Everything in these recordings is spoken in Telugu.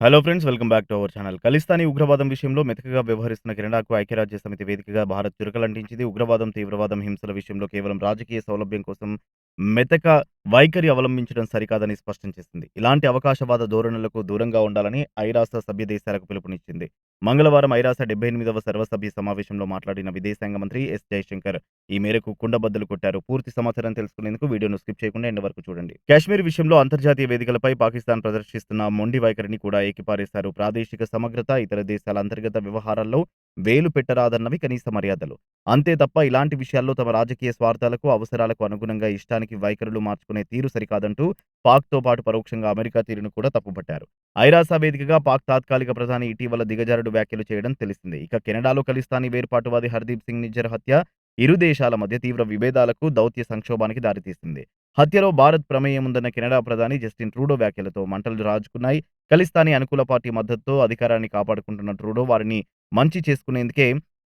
Hello friends welcome back to our channel Khalistani ఉగ్రవాదం విషయంలో మెతకగా వ్యవహరిస్తున్న కెనడాకు ఐక్యరాజ్య సమితి వేదికగా భారత్ చురకలంటించింది ఉగ్రవాదం తీవ్రవాదం హింసల విషయంలో కేవలం రాజకీయ సౌలభ్యం కోసం మెతక వైఖరి అవలంబించడం సరికాదని స్పష్టం చేసింది. ఇలాంటి అవకాశవాద ధోరణులకు దూరంగా ఉండాలని ఐరాస సభ్య దేశాలకు పిలుపునిచ్చింది. మంగళవారం ఐరాస డెబ్బై ఎనిమిదవ సర్వసభ్య సమావేశంలో మాట్లాడిన విదేశాంగ మంత్రి ఎస్ జయశంకర్ ఈ మేరకు కుండబద్దలు కొట్టారు. పూర్తి సమాచారం తెలుసుకునేందుకు వీడియోను స్కిప్ చేయకుండా ఎండ వరకు చూడండి. కాశ్మీర్ విషయంలో అంతర్జాతీయ వేదికలపై పాకిస్తాన్ ప్రదర్శిస్తున్న మొండి వైఖరిని కూడా ఏకిపారేశారు. ప్రాదేశిక సమగ్రత ఇతర దేశాల అంతర్గత వ్యవహారాల్లో వేలు పెట్టరాదన్నవి కనీస మర్యాదలు. అంతే తప్ప ఇలాంటి విషయాల్లో తమ రాజకీయ స్వార్థాలకు అవసరాలకు అనుగుణంగా ఇష్టానికి వైఖరులు మార్చుకునే తీరు సరికాదంటూ పాక్తో పాటు పరోక్షంగా అమెరికా తీరును కూడా తప్పుపట్టారు. ఐరాసా వేదికగా పాక్ తాత్కాలిక ప్రధాని ఇటీవల దిగజారుడు వ్యాఖ్యలు చేయడం తెలిసిందే. ఇక కెనడాలో ఖలిస్తానీ వేర్పాటువాది హర్దీప్ సింగ్ నిజ్జర్ హత్య ఇరు దేశాల మధ్య తీవ్ర విభేదాలకు దౌత్య సంక్షోభానికి దారితీసింది. హత్యలో భారత్ ప్రమేయం ఉందన్న కెనడా ప్రధాని జస్టిన్ ట్రూడో వ్యాఖ్యలతో మంటలు రాజుకున్నాయి. ఖలిస్తానీ అనుకూల పార్టీ మద్దతుతో అధికారాన్ని కాపాడుకుంటున్న ట్రూడో వారిని మంచి చేసుకునేందుకే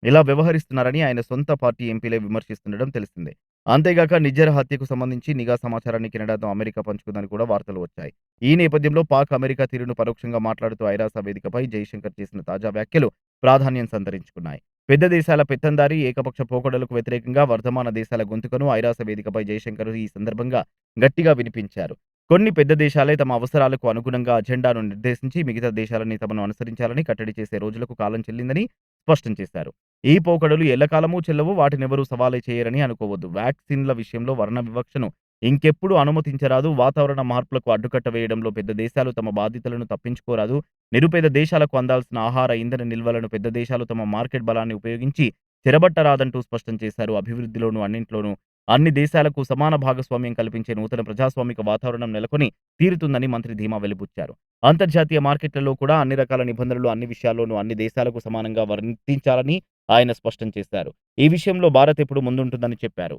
ఇలా వ్యవహరిస్తున్నారని ఆయన సొంత పార్టీ ఎంపీలే విమర్శిస్తుండడం తెలిసిందే. అంతేగాక నిజ్జర్ హత్యకు సంబంధించి నిఘా సమాచారాన్ని కెనడాతో అమెరికా పంచుకుందని కూడా వార్తలు వచ్చాయి. ఈ నేపథ్యంలో పాక్ అమెరికా తీరును పరోక్షంగా మాట్లాడుతూ ఐరాస వేదికపై జైశంకర్ చేసిన తాజా వ్యాఖ్యలు ప్రాధాన్యం సంతరించుకున్నాయి. పెద్ద దేశాల పెత్తందారి ఏకపక్ష పోకడలకు వ్యతిరేకంగా వర్ధమాన దేశాల గొంతుకను ఐరాస వేదికపై జైశంకర్ ఈ సందర్భంగా గట్టిగా వినిపించారు. కొన్ని పెద్ద దేశాలే తమ అవసరాలకు అనుగుణంగా అజెండాను నిర్దేశించి మిగతా దేశాలని తమను అనుసరించాలని కట్టడి చేసే రోజులకు కాలం చెల్లిందని స్పష్టం చేశారు. ఈ పోకడలు ఎల్లకాలమూ చెల్లవు వాటినెవరూ సవాలే చేయరని అనుకోవద్దు. వ్యాక్సిన్ల విషయంలో వర్ణ వివక్షను ఇంకెప్పుడు అనుమతించరాదు. వాతావరణ మార్పులకు అడ్డుకట్ట వేయడంలో పెద్ద దేశాలు తమ బాధ్యతలను తప్పించుకోరాదు. నిరుపేద దేశాలకు అందాల్సిన ఆహార ఇంధన నిల్వలను పెద్ద దేశాలు తమ మార్కెట్ బలాన్ని ఉపయోగించి చెరబట్టరాదంటూ స్పష్టం చేశారు. అభివృద్ధిలోనూ అన్నింట్లోనూ అన్ని దేశాలకు సమాన భాగస్వామ్యం కల్పించే నూతన ప్రజాస్వామిక వాతావరణం నెలకొని తీరుతుందని మంత్రి ధీమా వెలిబుచ్చారు. అంతర్జాతీయ మార్కెట్లలో కూడా అన్ని రకాల నిబంధనలు అన్ని విషయాల్లోనూ అన్ని దేశాలకు సమానంగా వర్తించాలని ఆయన స్పష్టం చేశారు. ఈ విషయంలో భారత్ ఎప్పుడు ముందుంటుందని చెప్పారు.